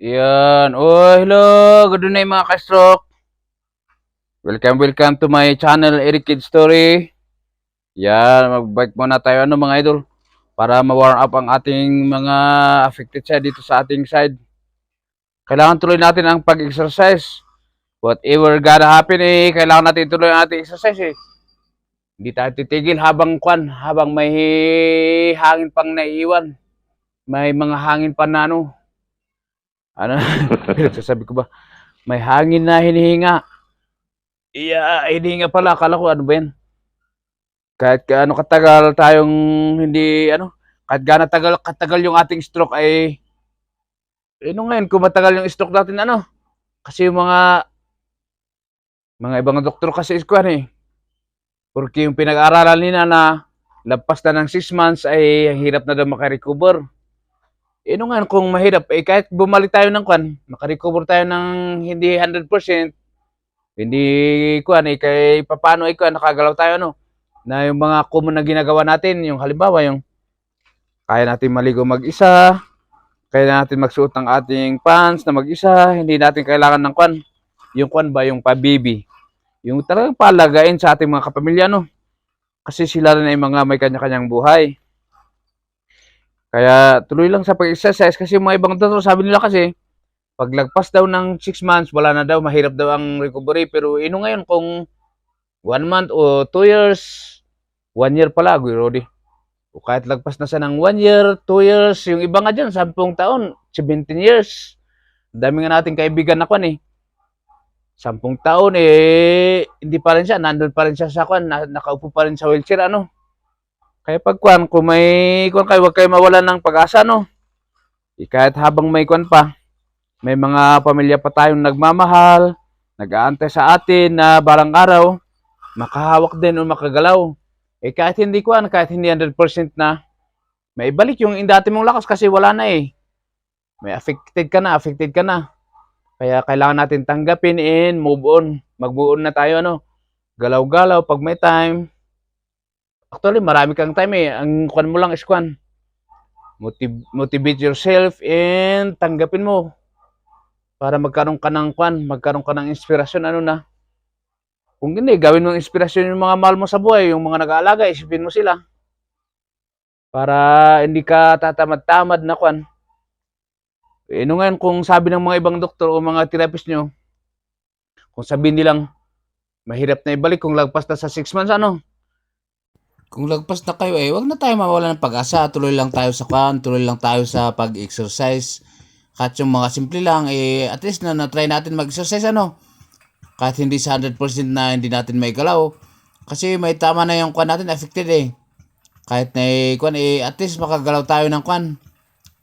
Yan. Oh, hello. Good day mga ka-stroke. Welcome, welcome to my channel, Eric Kid Story. Yan, mag-bike muna tayo ano mga idol para ma-warm up ang ating mga affected side dito sa ating side. Kailangan tuloy natin ang pag-exercise. Whatever gonna happen eh, kailangan natin tuloy ang ating exercise eh. Hindi tayo titigil habang kwan, habang may hangin pang naiiwan. May mga hangin pa na ano, ano, sasabi ko ba, may hangin na hinihinga. Iya, hinihinga pala. Akala ko ano ba yan? Kahit gaano katagal tayong hindi, ano, kahit gaano tagal, katagal yung ating stroke ay, eh, no ngayon, kung matagal yung stroke natin, ano, kasi yung mga, mga ibang doktor kasi iskuhan eh. Porque yung pinag-aaralan nila na lampas na ng 6 months ay hirap na daw makarecover. Eh no nga, kung mahirap, eh kahit bumalik tayo ng kwan, makarecover tayo ng hindi 100%, hindi kwan, eh kay paano eh kwan, nakagalaw tayo no, na yung mga common na ginagawa natin, yung halimbawa yung kaya natin maligo mag-isa, kaya natin magsuot ng ating pants na mag-isa, hindi natin kailangan ng kwan, yung kwan ba, yung pabibi, yung talagang palagain sa ating mga kapamilya no, kasi sila rin ay mga may kanya-kanyang buhay. Kaya tuloy lang sa pag-exercise kasi mga ibang doktor sabi nila kasi paglagpas daw ng 6 months wala na daw mahirap daw ang recovery pero ino ngayon kung 1 month o 2 years 1 year pala Kuya Rodi. O kahit lagpas na siya ng 1 year, 2 years, yung iba nga dyan, 10 taon, 17 years. Dami nga nating kaibigan na kwan eh. 10 taon eh, hindi pa rin siya, nandun pa rin siya sa kwan, na, nakaupo pa rin sa wheelchair ano. Kaya pag kwan, kung may kwan kayo, huwag kayo mawalan ng pag-asa, no? Eh, kahit habang may kwan pa, may mga pamilya pa tayong nagmamahal, nag-aantay sa atin na barang araw, makahawak din o makagalaw. Eh kahit hindi kwan, kahit hindi 100% na, may balik yung dati mong lakas kasi wala na eh. May affected ka na, affected ka na. Kaya kailangan natin tanggapin and move on. Mag-move on na tayo, ano? Galaw-galaw pag may time. Actually, marami kang time eh. Ang kwan mo lang is kwan. Motiv- motivate yourself and tanggapin mo. Para magkaroon ka ng kwan, magkaroon ka ng inspirasyon, ano na. Kung hindi, gawin mo inspirasyon yung mga mahal mo sa buhay, yung mga nag-aalaga, isipin mo sila. Para hindi ka tatamad-tamad na kwan. Eh, no ngayon, kung sabi ng mga ibang doktor o mga therapist nyo, kung sabihin nilang, mahirap na ibalik kung lagpas na sa 6 months, ano? Kung lagpas na kayo, eh, wag na tayo mawala ng pag-asa. Tuloy lang tayo sa kwan, tuloy lang tayo sa pag-exercise. Kahit yung mga simple lang, eh, at least na na-try natin mag-exercise, ano? Kahit hindi sa 100% na hindi natin may galaw. Kasi may tama na yung kwan natin, affected eh. Kahit na eh, kwan, eh, at least makagalaw tayo ng kwan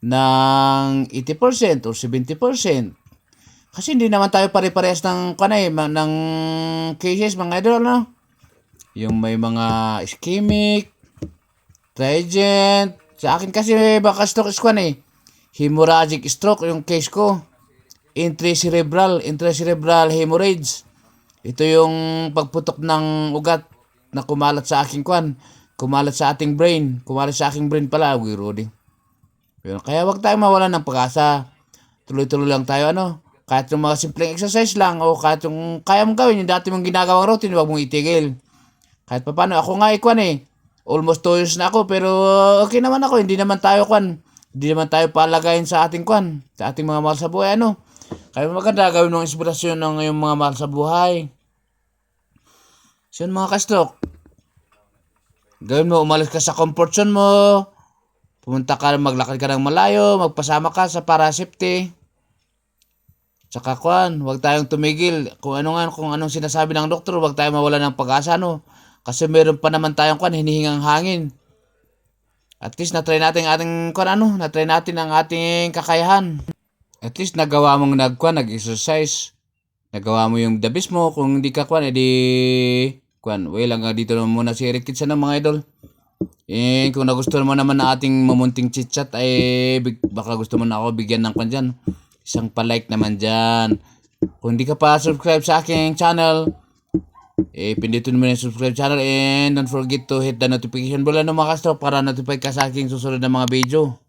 ng 80% or 70%. Kasi hindi naman tayo pare-parehas ng kwan eh, ng cases, mga idol, ano? Yung may mga ischemic, Trigent. Sa akin kasi baka stroke is kwan eh. Hemorrhagic stroke yung case ko. Intracerebral, intracerebral hemorrhage. Ito yung pagputok ng ugat na kumalat sa aking kwan. Kumalat sa ating brain. Kumalat sa aking brain pala, Uy, Rudy. Kaya wag tayo mawalan ng pag-asa. Tuloy-tuloy lang tayo, ano. Kahit yung mga simpleng exercise lang o kahit yung kaya mong gawin, yung dati mong ginagawang routine, wag mong itigil. Kahit pa paano, ako nga ikwan eh. Almost 2 years na ako, pero okay naman ako. Hindi naman tayo kwan. Hindi naman tayo palagayin sa ating kwan. Sa ating mga mahal sa buhay, ano. Kaya maganda gawin ng inspirasyon ng yung mga mahal sa buhay. So yun mga kastok. Gawin mo, umalis ka sa comfort zone mo. Pumunta ka, maglakad ka ng malayo, magpasama ka sa para safety. Tsaka kwan, huwag tayong tumigil. Kung ano nga, kung anong sinasabi ng doktor, huwag tayong mawala ng pag-asa, no? Kasi meron pa naman tayong kwan, hinihingang hangin. At least na-try natin ang ating kwan, ano? Na-try natin ang ating kakayahan. At least nagawa mong nagkwan, nag-exercise. Nagawa mo yung the best mo. Kung hindi ka kwan, edi kwan, well, hanggang dito naman muna si Eric Kitsa ng mga idol. Eh, kung nagustuhan mo naman na ating mamunting chit-chat, ay big- baka gusto mo na ako bigyan ng kwan dyan. Isang palike naman dyan. Kung hindi ka pa subscribe sa aking channel, eh, pindutin mo na yung subscribe channel and don't forget to hit the notification bell na mga kastro para notify ka sa aking susunod na mga video.